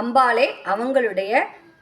அம்பாளே அவங்களுடைய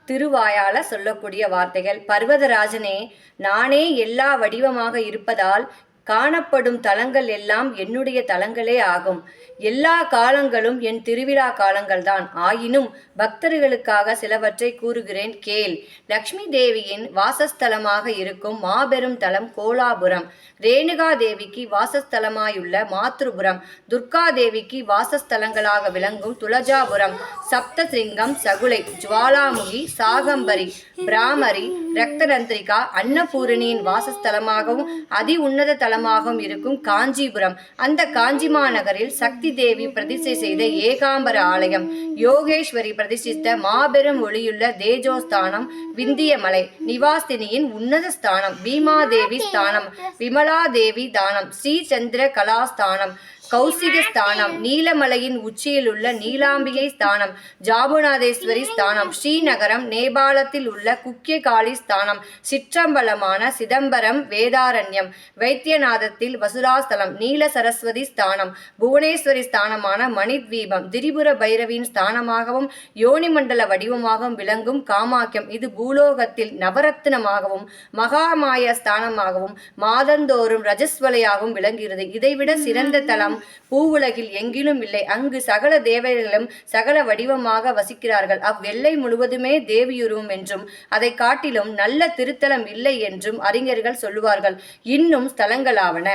திருவாயால சொல்லக்கூடிய வார்த்தைகள். பர்வதராஜனே நானே எல்லா வடிவமாக இருப்பதால் காணப்படும் தலங்கள் எல்லாம் என்னுடைய தலங்களே ஆகும். எல்லா காலங்களும் என் திருவிழா காலங்கள்தான். ஆயினும் பக்தர்களுக்காக சிலவற்றை கூறுகிறேன் கேள். லக்ஷ்மி தேவியின் வாசஸ்தலமாக இருக்கும் மாபெரும் தலம் கோலாபுரம். ரேணுகா தேவிக்கு வாசஸ்தலமாயுள்ள மாத்ருபுரம். துர்கா தேவிக்கு வாசஸ்தலங்களாக விளங்கும் துளஜாபுரம் சப்தசிங்கம் சகுலை ஜுவாலாமுகி சாகம்பரி பிராமரி ரக்தரந்திரிகா அன்னபூரணியின் வாசஸ்தலமாகவும் அதி உன்னத தலமாகவும் இருக்கும் காஞ்சிபுரம். அந்த காஞ்சி மாநகரில் சக்தி தேவி பிரதிஷ்டை செய்த ஏகாம்பர ஆலயம். யோகேஸ்வரி பிரதிஷ்டித்த மாபெரும் ஒளியுள்ள தேஜோஸ்தானம் விந்தியமலை நிவாஸ்தினியின் உன்னத ஸ்தானம் பீமாதேவி ஸ்தானம் விமலாதேவி தானம் ஸ்ரீ சந்திர கலாஸ்தானம் கௌசிக ஸ்தானம் நீலமலையின் உச்சியில் உள்ள நீலாம்பிகை ஸ்தானம் ஜாபுநாதேஸ்வரி ஸ்தானம் ஸ்ரீநகரம் நேபாளத்தில் உள்ள குக்கியகாளி ஸ்தானம் சிற்றம்பலமான சிதம்பரம் வேதாரண்யம் வைத்தியநாதத்தில் வசுராஸ்தலம் நீல சரஸ்வதி ஸ்தானம் புவனேஸ்வரி ஸ்தானமான மணித்வீபம் திரிபுர பைரவியின் ஸ்தானமாகவும் யோனிமண்டல வடிவமாகவும் விளங்கும் காமாக்கியம் இது பூலோகத்தில் நவரத்தினமாகவும் மகாமாய ஸ்தானமாகவும் மாதந்தோறும் ரஜஸ்வலையாகவும் விளங்குகிறது. இதைவிட சிறந்த தலம் பூவுலகில் எங்கிலும் இல்லை. அங்கு சகல தேவர்களும் சகல வடிவமாக வசிக்கிறார்கள். அவ்வெல்லை முழுவதுமே தேவியுருவம் என்றும் அதை காட்டிலும் நல்ல திருத்தலம் இல்லை என்றும் அறிஞர்கள் சொல்லுவார்கள். இன்னும் ஸ்தலங்களாவன.